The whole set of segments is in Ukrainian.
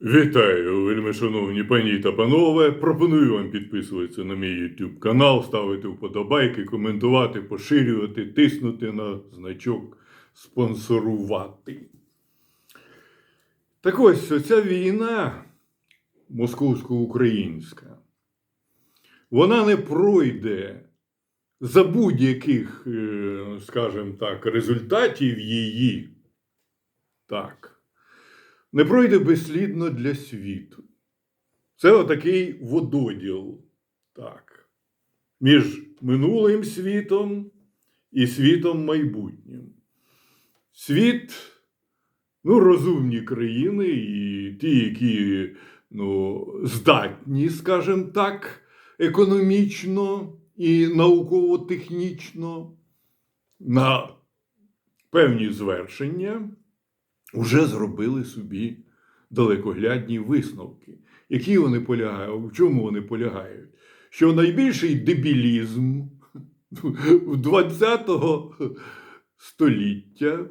Вітаю, вельми шановні пані та панове. Пропоную вам підписуватися на мій YouTube канал, ставити вподобайки, коментувати, поширювати, тиснути на значок спонсорувати. Так ось ця війна московсько-українська, вона не пройде за будь-яких, е, скажімо так, результатів її. Так не пройде безслідно для світу. Це отакий вододіл, так, між минулим світом і світом майбутнім. Світ, ну, розумні країни і ті, які ну, здатні, скажімо так, економічно і науково-технічно на певні звершення вже зробили собі далекоглядні висновки. Які вони полягають? В чому вони полягають? Що найбільший дебілізм в 20 століття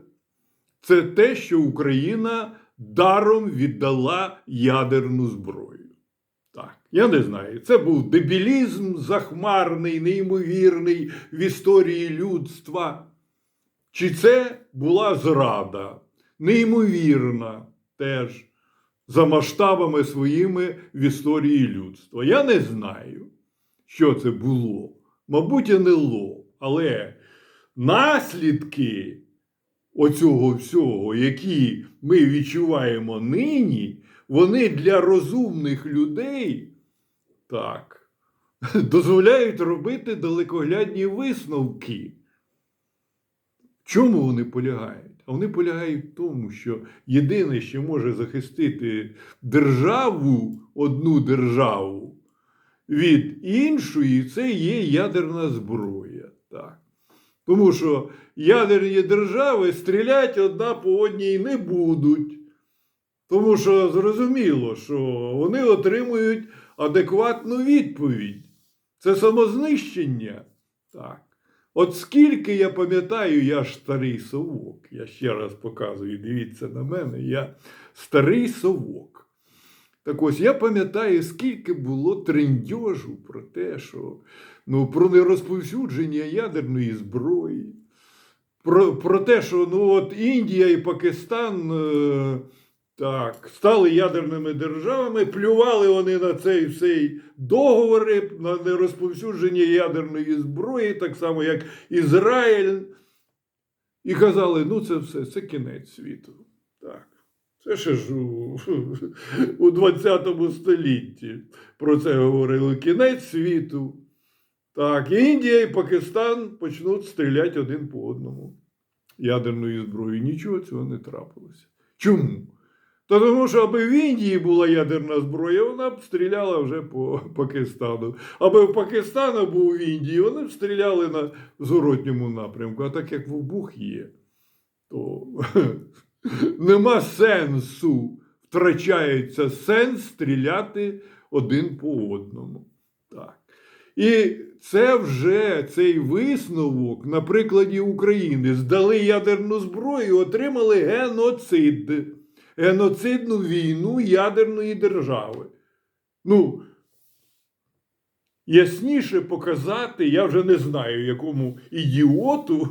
це те, що Україна даром віддала ядерну зброю. Так, я не знаю. Це був дебілізм захмарний, неймовірний в історії людства. Чи це була зрада? Неймовірна теж за масштабами своїми в історії людства. Я не знаю, що це було. Мабуть, НЛО. Але наслідки оцього всього, які ми відчуваємо нині, вони для розумних людей так, дозволяють робити далекоглядні висновки. Чому вони полягають? А вони полягають в тому, що єдине, що може захистити державу, одну державу від іншої, це є ядерна зброя. Так. Тому що ядерні держави стріляти одна по одній не будуть. Тому що зрозуміло, що вони отримують адекватну відповідь. Це самознищення. Так. От скільки я пам'ятаю, я ж старий совок. Я ще раз показую, дивіться на мене, я старий совок. Так ось я пам'ятаю, скільки було трендьожу про те, що ну, про нерозповсюдження ядерної зброї, про про те, що ну, от Індія і Пакистан. Е, так, стали ядерними державами, плювали вони на цей цей договори, на нерозповсюдження ядерної зброї, так само, як Ізраїль. І казали, ну це все, це кінець світу. Так. Це ще ж у, у 20 столітті про це говорили. Кінець світу. Так, Індія і Пакистан почнуть стріляти один по одному ядерною зброєю. Нічого цього не трапилося. Чому? Тому що аби в Індії була ядерна зброя, вона б стріляла вже по Пакистану. Аби в Пакистану був в Індії, вони б стріляли на зворотньому напрямку. А так як вибух є, то нема сенсу, втрачається сенс стріляти один по одному. Так. І це вже цей висновок на прикладі України здали ядерну зброю, отримали геноцид геноцидну війну ядерної держави. Ну, ясніше показати, я вже не знаю, якому ідіоту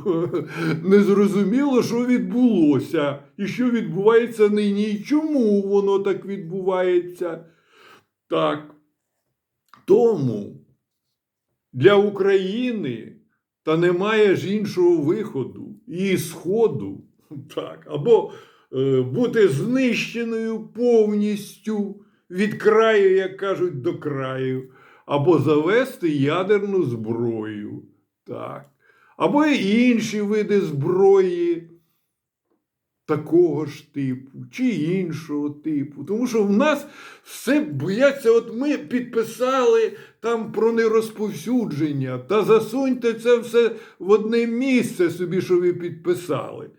не зрозуміло, що відбулося, і що відбувається нині, і чому воно так відбувається. Так. Тому для України та немає ж іншого виходу і сходу. Так, або бути знищеною повністю від краю, як кажуть, до краю, або завести ядерну зброю. Так. Або інші види зброї такого ж типу, чи іншого типу. Тому що в нас все бояться, от ми підписали там про нерозповсюдження, та засуньте це все в одне місце собі, що ви підписали.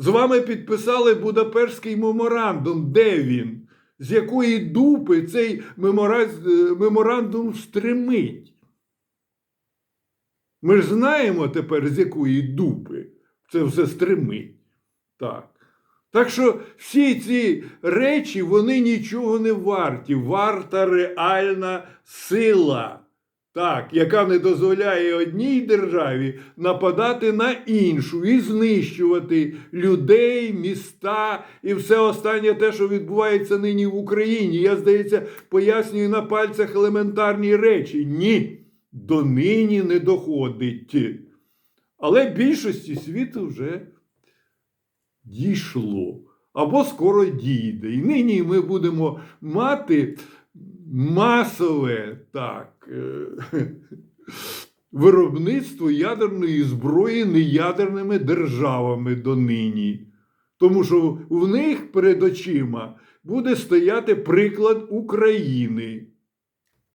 З вами підписали Будапештський меморандум. Де він? З якої дупи цей меморандум стримить? Ми ж знаємо тепер, з якої дупи це все стримить. Так. Так що всі ці речі вони нічого не варті. Варта реальна сила, так, яка не дозволяє одній державі нападати на іншу і знищувати людей, міста і все останнє те, що відбувається нині в Україні. Я, здається, пояснюю на пальцях елементарні речі. Ні, до нині не доходить. Але більшості світу вже дійшло або скоро дійде. І нині ми будемо мати масове так, е, виробництво ядерної зброї неядерними державами донині. Тому що в них перед очима буде стояти приклад України.